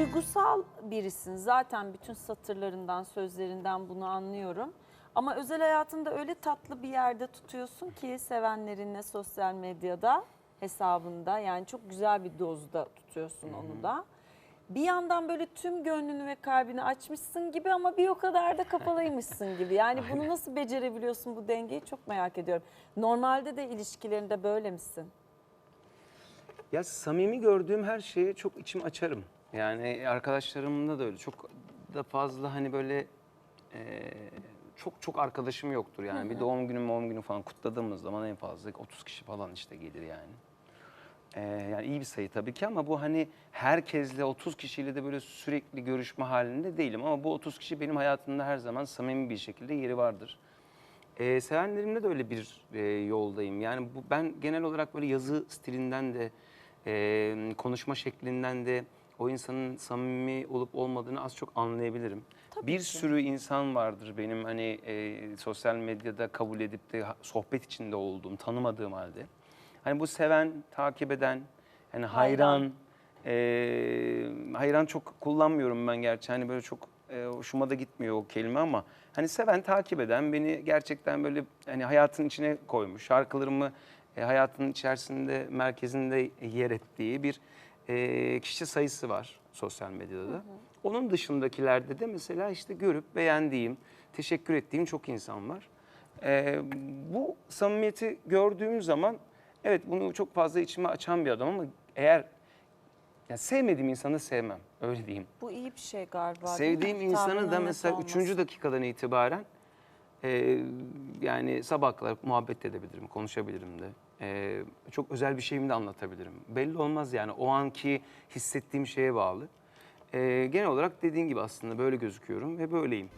duygusal birisin. Zaten bütün satırlarından, sözlerinden bunu anlıyorum. Ama özel hayatını da öyle tatlı bir yerde tutuyorsun ki sevenlerinle sosyal medyada hesabında yani çok güzel bir dozda tutuyorsun onu da. Bir yandan böyle tüm gönlünü ve kalbini açmışsın gibi ama bir o kadar da kapalıymışsın gibi. Yani bunu nasıl becerebiliyorsun bu dengeyi çok merak ediyorum. Normalde de ilişkilerinde böyle misin? Ya samimi gördüğüm her şeye çok içim açarım. Yani arkadaşlarımda da öyle. Çok da fazla hani böyle e, çok çok arkadaşım yoktur yani. Bir doğum günü doğum günü falan kutladığımız zaman en fazla 30 kişi falan işte gelir yani. E, yani iyi bir sayı tabii ki ama bu hani herkesle 30 kişiyle de böyle sürekli görüşme halinde değilim. Ama bu 30 kişi benim hayatımda her zaman samimi bir şekilde yeri vardır. Ee, sevenlerimle de öyle bir e, yoldayım. Yani bu ben genel olarak böyle yazı stilinden de e, konuşma şeklinden de o insanın samimi olup olmadığını az çok anlayabilirim. bir sürü insan vardır benim hani e, sosyal medyada kabul edip de sohbet içinde olduğum, tanımadığım halde. Hani bu seven, takip eden, hani hayran, e, hayran çok kullanmıyorum ben gerçi. Hani böyle çok e, hoşuma da gitmiyor o kelime ama hani seven, takip eden, beni gerçekten böyle hani hayatın içine koymuş, şarkılarımı e, hayatının içerisinde, merkezinde yer ettiği bir e, kişi sayısı var sosyal medyada da. Onun dışındakilerde de mesela işte görüp beğendiğim, teşekkür ettiğim çok insan var. E, bu samimiyeti gördüğüm zaman evet bunu çok fazla içime açan bir adam ama eğer ya sevmediğim insanı sevmem öyle diyeyim. Bu iyi bir şey galiba. Sevdiğim insanı da mesela olması. üçüncü dakikadan itibaren e, yani sabah kadar muhabbet edebilirim, konuşabilirim de. E, çok özel bir şeyimi de anlatabilirim. Belli olmaz yani o anki hissettiğim şeye bağlı. E, genel olarak dediğin gibi aslında böyle gözüküyorum ve böyleyim.